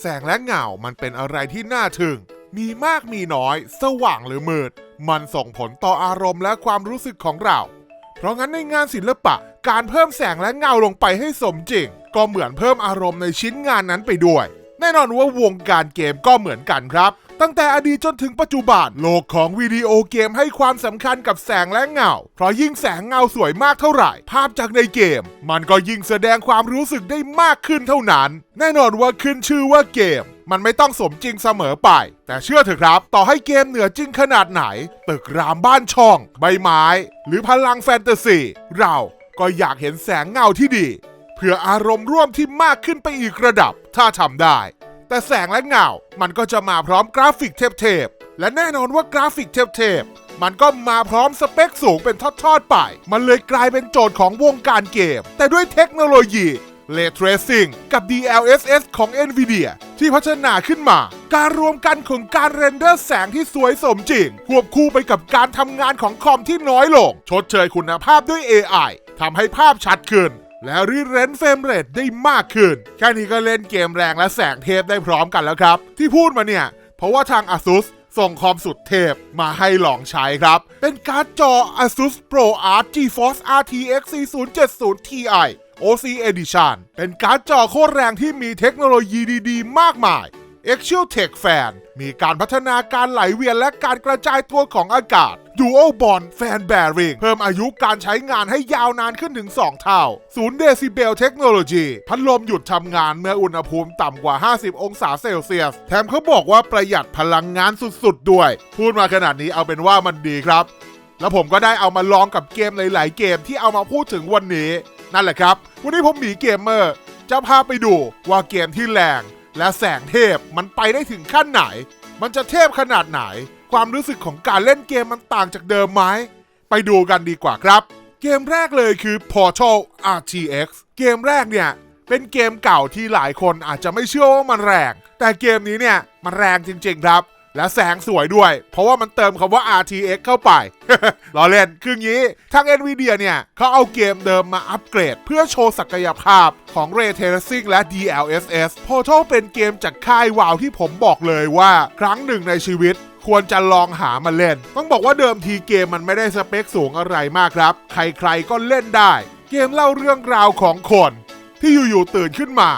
แสงและเงา มันเป็นอะไรที่น่าทึ่ง มีมากมีน้อย สว่างหรือมืด มันส่งผลต่ออารมณ์และความรู้สึกของเรา เพราะงั้นในงานศิลปะ การเพิ่มแสงและเงาลงไปให้สมจริง ก็เหมือนเพิ่มอารมณ์ในชิ้นงานนั้นไปด้วย แน่นอนว่าวงการเกมก็เหมือนกันครับตั้งแต่อดีตจนถึงปัจจุบันโลกของวิดีโอเกมให้ความสำคัญกับแสงและเงา เพราะยิ่งแสงเงาสวยมากเท่าไหร่ ภาพจากในเกม มันก็ยิ่งแสดงความรู้สึกได้มากขึ้นเท่านั้น แน่นอนว่าขึ้นชื่อว่าเกม มันไม่ต้องสมจริงเสมอไป แต่เชื่อเถอะครับ ต่อให้เกมเหนือจริงขนาดไหน ตึกรามบ้านช่อง ใบไม้ หรือพลังแฟนตาซีเราก็อยากเห็นแสงเงาที่ดี พื่ออารมณ์ร่วมที่มากขึ้นไปอีกระดับ ถ้าทำได้ แต่แสงและเงา มันก็จะมาพร้อมกราฟิกเทพๆ และแน่นอนว่ากราฟิกเทพๆ มันก็มาพร้อมสเปคสูงเป็นทอดๆไป มันเลยกลายเป็นโจทย์ของวงการเกม แต่ด้วยเทคโนโลยี Ray Tracing กับ DLSS ของ NVIDIA ที่พัฒนาขึ้นมา การรวมกันของการเรนเดอร์แสงที่สวยสมจริง ควบคู่ไปกับการทำงานของคอมที่น้อยลง ชดเชยคุณภาพด้วย AI ทำให้ภาพชัดขึ้น และรีเรนเฟรมเรทได้มากขึ้น แค่นี้ก็เล่นเกมแรงและแสงเทพได้พร้อมกันแล้วครับ ที่พูดมาเนี่ย เพราะว่าทาง ASUS ส่งคอมสุดเทพมาให้ลองใช้ครับ เป็นการ์ดจอ ASUS Pro Art GeForce RTX 4070 Ti OC Edition เป็นการ์ดจอโคตรแรงที่มีเทคโนโลยีดี ๆ มากมาย Actual Tech Fan มีการพัฒนาการไหลเวียนและการกระจายตัวของอากาศ Dual Bond Fan Bearing เพิ่มอายุการใช้งานให้ยาวนานขึ้นถึง 2 เท่า0เดซิเบลเทคโนโลยีพัดลมหยุดทำงานเมื่ออุณหภูมิต่ำกว่า 50 องศาเซลเซียส แถมเขาบอกว่าประหยัดพลังงานสุดๆ ด้วย พูดมาขนาดนี้เอาเป็นว่ามันดีครับ แล้วผมก็ได้เอามาลองกับเกมหลาย ๆ เกมที่เอามาพูดถึงวันนี้ นั่นแหละครับ วันนี้ผมหมีเกมเมอร์จะพาไปดูว่าเกมที่แรง และแสงเทพมันไปได้ถึงขั้นไหน มันจะเทพขนาดไหน ความรู้สึกของการเล่นเกมมันต่างจากเดิมไหม ไปดูกันดีกว่าครับ เกมแรกเลยคือ Portal RTX เกมแรกเนี่ยเป็นเกมเก่าที่หลายคนอาจจะไม่เชื่อว่ามันแรง แต่เกมนี้เนี่ยมันแรงจริงๆครับ และแสงสวยด้วย เพราะว่ามันเติมคำว่า RTX เข้าไป ล้อเล่น คืองี้ทาง NVIDIA เนี่ยเขาเอาเกมเดิมมาอัปเกรด เพื่อโชว์ศักยภาพของ Ray Tracing และ DLSS Portal เป็นเกมจากค่ายวาวที่ผมบอกเลยว่า ครั้งหนึ่งในชีวิตควรจะลองหามาเล่น ต้องบอกว่าเดิมทีเกมมันไม่ได้สเปคสูงอะไรมากครับ ใครๆก็เล่นได้ เกมเล่าเรื่องราวของคน ที่อยู่ๆตื่นขึ้นมา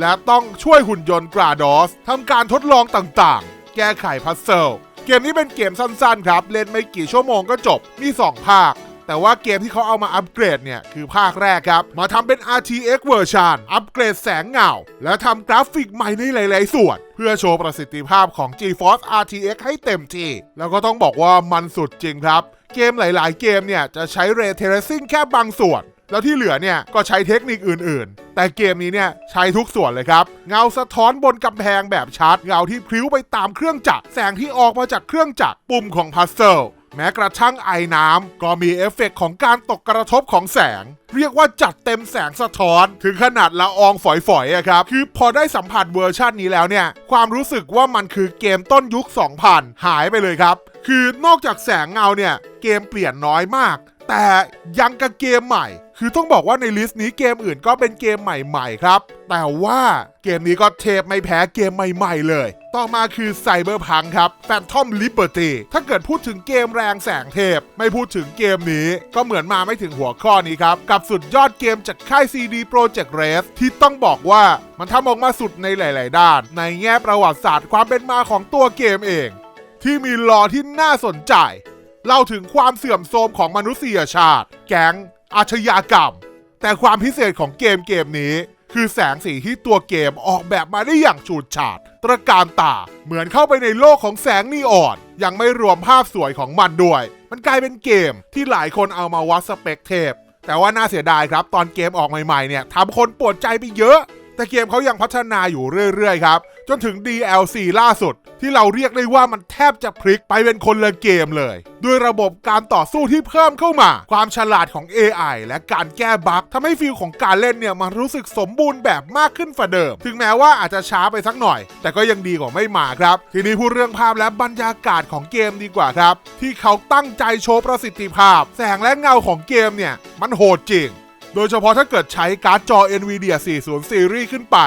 และต้องช่วยหุ่นยนต์กราดอสทำการทดลองต่างๆ แก้ไขพัซเซิลเกมนี้เป็นเกมสั้นๆ ครับ เล่นไม่กี่ชั่วโมงก็จบ มี 2 ภาค แต่ว่าเกมที่เขาเอามาอัปเกรดเนี่ย คือภาคแรกครับ มาทำเป็น RTX เวอร์ชันอัปเกรดแสงเงา และทำกราฟิกใหม่ในหลายๆ ส่วน เพื่อโชว์ประสิทธิภาพของ GeForce RTX ให้เต็มที่ แล้วก็ต้องบอกว่ามันสุดจริงครับ เกมหลาย ๆ เกมเนี่ยจะใช้ Ray Tracing แค่บางส่วน แล้วที่เหลือเนี่ยก็ใช้เทคนิคอื่น ๆ แต่เกมนี้เนี่ยใช้ทุกส่วนเลยครับ เงาสะท้อนบนกำแพงแบบชัด เงาที่พลิ้วไปตามเครื่องจักร แสงที่ออกมาจากเครื่องจักร ปุ่มของพัซเซิลแม้กระทั่งไอ้น้ำก็มีเอฟเฟกต์ของการตกกระทบของแสง เรียกว่าจัดเต็มแสงสะท้อน ถึงขนาดละอองฝอยๆอะครับ คือพอได้สัมผัสเวอร์ชันนี้แล้วเนี่ย ความรู้สึกว่ามันคือเกมต้นยุค 2000 หายไปเลยครับ คือนอกจากแสงเงาเนี่ย เกมเปลี่ยนน้อยมาก แต่ยังกับเกมใหม่ คือต้องบอกว่าในลิสต์นี้เกมอื่นก็เป็นเกมใหม่ๆครับ แต่ว่าเกมนี้ก็เทพไม่แพ้เกมใหม่ๆเลย ต่อมาคือ Cyberpunk ครับ Phantom Liberty ถ้าเกิดพูดถึงเกมแรงแสงเทพ ไม่พูดถึงเกมนี้ ก็เหมือนมาไม่ถึงหัวข้อนี้ครับ กับสุดยอดเกมจากค่าย CD Projekt Red ที่ต้องบอกว่ามันทำออกมาสุดในหลาย ๆ ด้าน ในแง่ประวัติศาสตร์ความเป็นมาของตัวเกมเอง ที่มีลอที่น่าสนใจ เล่าถึงความเสื่อมโทรมของมนุษยชาติ แก๊ง อาชญากรรม แต่ความพิเศษของเกมเกมนี้ คือแสงสีที่ตัวเกมออกแบบมาได้อย่างฉูดฉาด ตระการตา เหมือนเข้าไปในโลกของแสงนีออน ยังไม่รวมภาพสวยของมันด้วย มันกลายเป็นเกมที่หลายคนเอามาวัดสเปคเทพ แต่ว่าน่าเสียดายครับ ตอนเกมออกใหม่ๆเนี่ยทำคนปวดใจไปเยอะ แต่เกมเขายังพัฒนาอยู่เรื่อยๆครับ จนถึง DLC ล่าสุด ที่เราเรียกได้ว่ามันแทบจะพลิกไปเป็นคนละเกมเลย ด้วยระบบการต่อสู้ที่เพิ่มเข้ามา ความฉลาดของ AI และการแก้บั๊กทำให้ฟีลของการเล่นเนี่ยมันรู้สึกสมบูรณ์แบบมากขึ้นฝ่าเดิม ถึงแม้ว่าอาจจะช้าไปสักหน่อย แต่ก็ยังดีกว่าไม่มาครับ ทีนี้พูดเรื่องภาพและบรรยากาศของเกมดีกว่าครับ ที่เขาตั้งใจโชว์ประสิทธิภาพ แสงและเงาของเกมเนี่ยมันโหดจริง โดยเฉพาะถ้าเกิดใช้การ์ดจอ NVIDIA 40 Series ขึ้นไป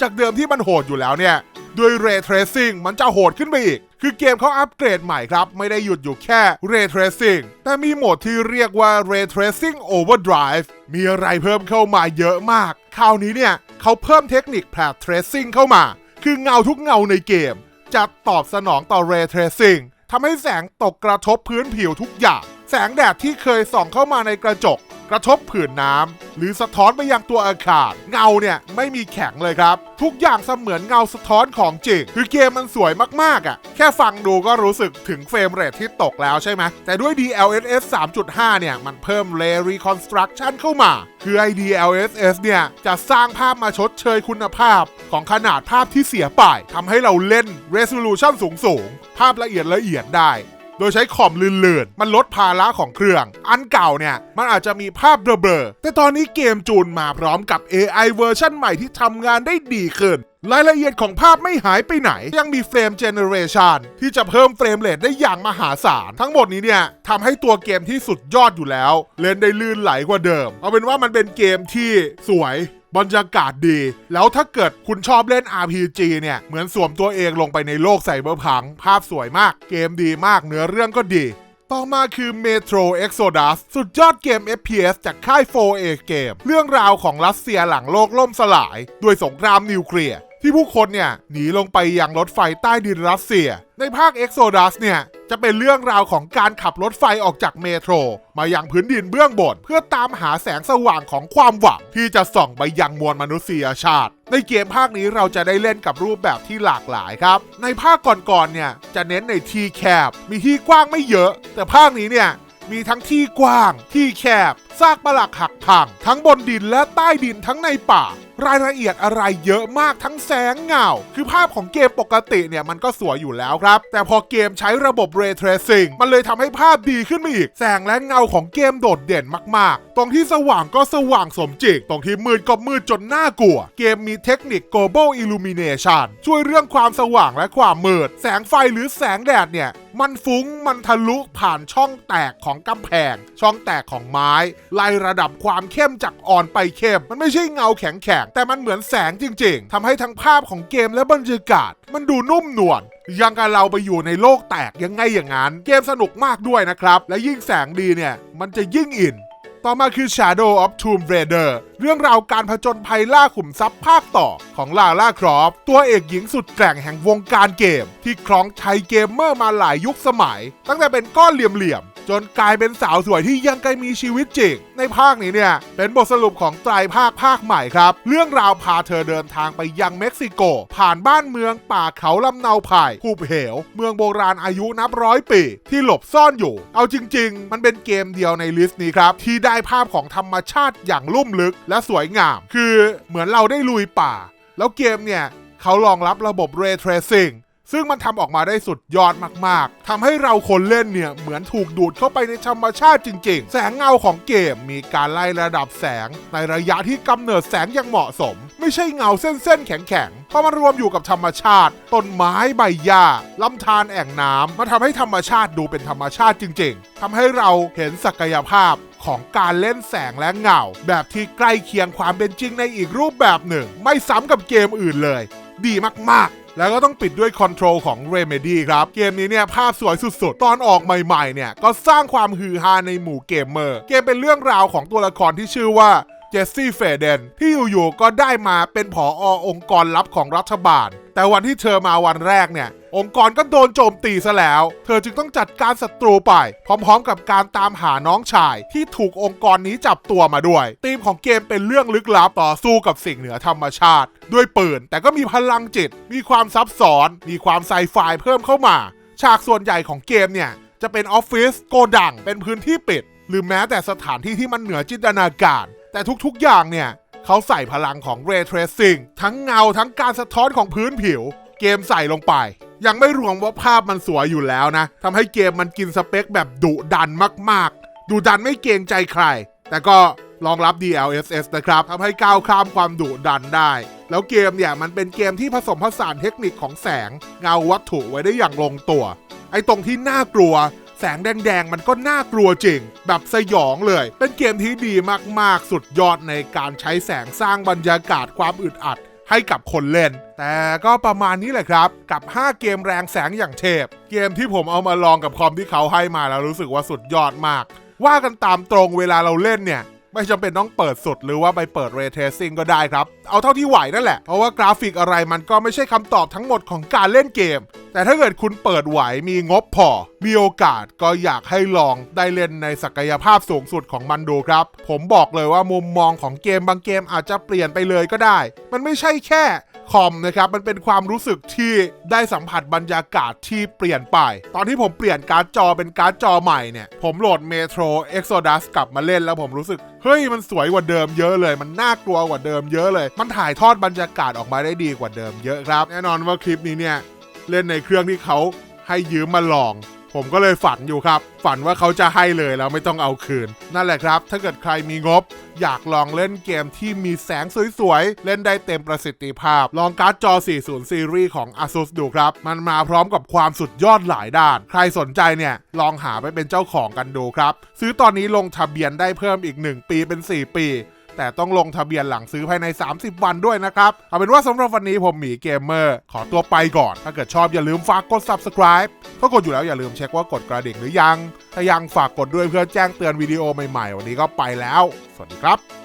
จากเดิมที่มันโหดอยู่แล้วเนี่ย ด้วย Ray Tracing มันจะโหดขึ้นไปอีก คือเกมเขาอัปเกรดใหม่ครับ ไม่ได้หยุดอยู่แค่ Ray Tracing แต่มีโหมดที่เรียกว่า Ray Tracing Overdrive มีอะไรเพิ่มเข้ามาเยอะมาก คราวนี้เนี่ยเขาเพิ่มเทคนิคแผล Tracing เข้ามา คือเงาทุกเงาในเกม จะตอบสนองต่อ Ray Tracing ทำให้แสงตกกระทบพื้นผิวทุกอย่าง แสงแดดที่เคยส่องเข้ามาในกระจก กระทบผืนน้ำหรือสะท้อนไปยังตัวอาคารเงาเนี่ยไม่มีแข็งเลยครับ ทุกอย่างเสมือนเงาสะท้อนของจริง คือเกมมันสวยมากๆอะ่ะ แค่ฟังดูก็รู้สึกถึงเฟรมเรทที่ตกแล้วใช่ไหมแต่ด้วย DLSS 3.5 เนี่ย มันเพิ่ม Ray Reconstruction เข้ามา คือไอ DLSS เนี่ย จะสร้างภาพมาชดเชยคุณภาพของขนาดภาพที่เสียไปทำให้เราเล่น Resolution สูงๆ ภาพละเอียดละเอียดได้ โดยใช้คอมลื่นๆ มันลดภาระของเครื่อง อันเก่าเนี่ย มันอาจจะมีภาพเบลอๆ แต่ตอนนี้เกมจูนมาพร้อมกับ AI เวอร์ชันใหม่ที่ทำงานได้ดีขึ้นรายละเอียดของภาพไม่หายไปไหน ยังมีเฟรมเจเนเรชันที่จะเพิ่มเฟรมเรทได้อย่างมหาศาล ทั้งหมดนี้เนี่ยทำให้ตัวเกมที่สุดยอดอยู่แล้ว เล่นได้ลื่นไหลกว่าเดิม เอาเป็นว่ามันเป็นเกมที่สวย บรรยากาศดี แล้วถ้าเกิดคุณชอบเล่น RPG เนี่ย เหมือนสวมตัวเองลงไปในโลกไซเบอร์พัง ภาพสวยมาก เกมดีมากเนื้อเรื่องก็ดี ต่อมาคือ Metro Exodus สุดยอดเกม FPS จากค่าย 4A เกมเรื่องราวของรัสเซียหลังโลกล่มสลาย ด้วยสงครามนิวเคลียร์ที่ผู้คนเนี่ยหนีลงไปยังรถไฟใต้ดินรัสเซีย ในภาค Exodus เนี่ย จะเป็นเรื่องราวของการขับรถไฟออกจากเมโทร มายังพื้นดินเบื้องบน เพื่อตามหาแสงสว่างของความหวังที่จะส่องไปยังมวลมนุษยชาติ ในเกมภาคนี้เราจะได้เล่นกับรูปแบบที่หลากหลายครับ ในภาคก่อนๆเนี่ยจะเน้นในที่แคบมีที่กว้างไม่เยอะ แต่ภาคนี้เนี่ยมีทั้งที่กว้าง ที่แคบ ซากปลักหักพัง ทั้งบนดินและใต้ดินทั้งในป่า รายละเอียดอะไรเยอะมากทั้งแสงเงา คือภาพของเกมปกติเนี่ยมันก็สวยอยู่แล้วครับ แต่พอเกมใช้ระบบ Ray Tracing มันเลยทำให้ภาพดีขึ้นมาอีก แสงและเงาของเกมโดดเด่นมาก ๆ ตรงที่สว่างก็สว่างสมจริง ตรงที่มืดก็มืดจนน่ากลัว เกมมีเทคนิค Global Illumination ช่วยเรื่องความสว่างและความมืด แสงไฟหรือแสงแดดเนี่ยมันฟุ้งมันทะลุผ่านช่องแตกของกำแพง ช่องแตกของไม้ ไล่ระดับความเข้มจากอ่อนไปเข้ม มันไม่ใช่เงาแข็งๆแต่มันเหมือนแสงจริงๆทำให้ทั้งภาพของเกมและบรรยากาศ มันดูนุ่มนวลยังกับเราไปอยู่ในโลกแตกยังไงอย่างนั้น เกมสนุกมากด้วยนะครับ และยิ่งแสงดีเนี่ย มันจะยิ่งอิน ต่อมาคือ Shadow of Tomb Raider เรื่องราวการผจญภัยล่าขุมทรัพย์ภาคต่อของลาล่าครอฟตัวเอกหญิงสุดแกร่งแห่งวงการเกม ที่ครองชัยเกมเมอร์มาหลายยุคสมัย ตั้งแต่เป็นก้อนเหลี่ยม จนกลายเป็นสาวสวยที่ยังไกลมีชีวิตจริง ในภาคนี้เนี่ย เป็นบทสรุปของไตรภาคภาคใหม่ครับ เรื่องราวพาเธอเดินทางไปยังเม็กซิโก ผ่านบ้านเมืองป่าเขาลำเนาไผ่หุบเหว เมืองโบราณอายุนับร้อยปี ที่หลบซ่อนอยู่ เอาจริง ๆ มันเป็นเกมเดียวในลิสต์นี้ครับ ที่ได้ภาพของธรรมชาติอย่างลุ่มลึกและสวยงาม คือเหมือนเราได้ลุยป่า แล้วเกมเนี่ยเขารองรับระบบ Ray Tracing ซึ่งมันทำออกมาได้สุดยอดมากๆทำให้เราคนเล่นเนี่ยเหมือนถูกดูดเข้าไปในธรรมชาติจริง ๆ แสงเงาของเกมมีการไล่ระดับแสง ในระยะที่กำเนิดแสงอย่างเหมาะสม ไม่ใช่เงาเส้นๆแข็งๆพอมารวมอยู่กับธรรมชาติต้นไม้ใบหญ้าลำธารแอ่งน้ำมันทำให้ธรรมชาติดูเป็นธรรมชาติจริง ๆทำให้เราเห็นศักยภาพของการเล่นแสงและเงา แบบที่ใกล้เคียงความเป็นจริงในอีกรูปแบบหนึ่ง ไม่ซ้ำกับเกมอื่นเลย ดีมากๆ แล้วก็ต้องปิดด้วยคอนโทรลของ Remedy ครับ เกมนี้เนี่ยภาพสวยสุดๆ ตอนออกใหม่ๆ เนี่ย ก็สร้างความฮือฮาในหมู่เกมเมอร์ เกมเป็นเรื่องราวของตัวละครที่ชื่อว่าเจสซี่เฟเดนที่อยู่ๆก็ได้มาเป็นผออองค์กรลับของรัฐบาล แต่วันที่เธอมาวันแรกเนี่ย องค์กรก็โดนโจมตีซะแล้ว เธอจึงต้องจัดการศัตรูไป พร้อมๆ กับการตามหาน้องชาย ที่ถูกองค์กรนี้จับตัวมาด้วยธีมของเกมเป็นเรื่องลึกลับต่อสู้กับสิ่งเหนือธรรมชาติ ด้วยปืนแต่ก็มีพลังจิต มีความซับซ้อน มีความไซไฟเพิ่มเข้ามาฉากส่วนใหญ่ของเกมเนี่ยจะเป็นออฟฟิศโกดังเป็นพื้นที่ปิด หรือแม้แต่สถานที่ที่มันเหนือจินตนาการ แต่ทุกๆอย่างเนี่ย เขาใส่พลังของ Ray Tracing ทั้งเงาทั้งการสะท้อนของพื้นผิว เกมใส่ลงไป ยังไม่รวมว่าภาพมันสวยอยู่แล้วนะทำให้เกมมันกินสเปคแบบดุดันมากๆ ดุดันไม่เกรงใจใคร แต่ก็รองรับ DLSS นะครับทำให้ก้าวข้ามความดุดันได้ แล้วเกมเนี่ยมันเป็นเกมที่ผสมผสานเทคนิคของแสง เงาวัตถุไว้ได้อย่างลงตัว ไอ้ตรงที่น่ากลัว แสงแดงๆ มันก็น่ากลัวจริง แบบสยองเลย เป็นเกมที่ดีมากๆ สุดยอดในการใช้แสงสร้างบรรยากาศความอึดอัดให้กับคนเล่น แต่ก็ประมาณนี้แหละครับ กับ 5 เกมแรงแสงอย่างเทพ เกมที่ผมเอามาลองกับคอมที่เขาให้มาแล้วรู้สึกว่าสุดยอดมาก ว่ากันตามตรงเวลาเราเล่นเนี่ย ไม่จำเป็นต้องเปิดสุดหรือว่าไปเปิดเรเทซิ่งก็ได้ครับ เอาเท่าที่ไหวนั่นแหละ เพราะว่ากราฟิกอะไรมันก็ไม่ใช่คำตอบทั้งหมดของการเล่นเกม แต่ถ้าเกิดคุณเปิดไหวมีงบพอ มีโอกาสก็อยากให้ลองได้เล่นในศักยภาพสูงสุดของมันดูครับ ผมบอกเลยว่ามุมมองของเกมบางเกมอาจจะเปลี่ยนไปเลยก็ได้ มันไม่ใช่แค่ คอมนะครับมันเป็นความรู้สึกที่ได้สัมผัสบรรยากาศที่เปลี่ยนไป ตอนที่ผมเปลี่ยนการ์ดจอเป็นการ์ดจอใหม่เนี่ย ผมโหลด Metro Exodus กลับมาเล่นแล้วผมรู้สึก เฮ้ยมันสวยกว่าเดิมเยอะเลย มันน่ากลัวกว่าเดิมเยอะเลย มันถ่ายทอดบรรยากาศออกมาได้ดีกว่าเดิมเยอะครับ แน่นอนว่าคลิปนี้เนี่ยเล่นในเครื่องที่เขาให้ยืมมาลอง ผมก็เลยฝันอยู่ครับ ฝันว่าเขาจะให้เลยแล้วไม่ต้องเอาคืน นั่นแหละครับ ถ้าเกิดใครมีงบ อยากลองเล่นเกมที่มีแสงสวยๆ เล่นได้เต็มประสิทธิภาพ ลองการ์ดจอ 40 ซีรีส์ของ ASUS ดูครับ มันมาพร้อมกับความสุดยอดหลายด้าน ใครสนใจเนี่ย ลองหาไปเป็นเจ้าของกันดูครับ ซื้อตอนนี้ลงทะเบียนได้เพิ่มอีก 1 ปีเป็น 4 ปี แต่ต้องลงทะเบียนหลังซื้อภายใน 30 วันด้วยนะครับ เอาเป็นว่าสำหรับวันนี้ผมหมีเกมเมอร์ขอตัวไปก่อน ถ้าเกิดชอบอย่าลืมฝากกด subscribe ถ้ากดอยู่แล้วอย่าลืมเช็คว่ากดกระดิ่งหรือยัง ถ้ายังฝากกดด้วยเพื่อแจ้งเตือนวิดีโอใหม่ๆ วันนี้ก็ไปแล้ว สวัสดีครับ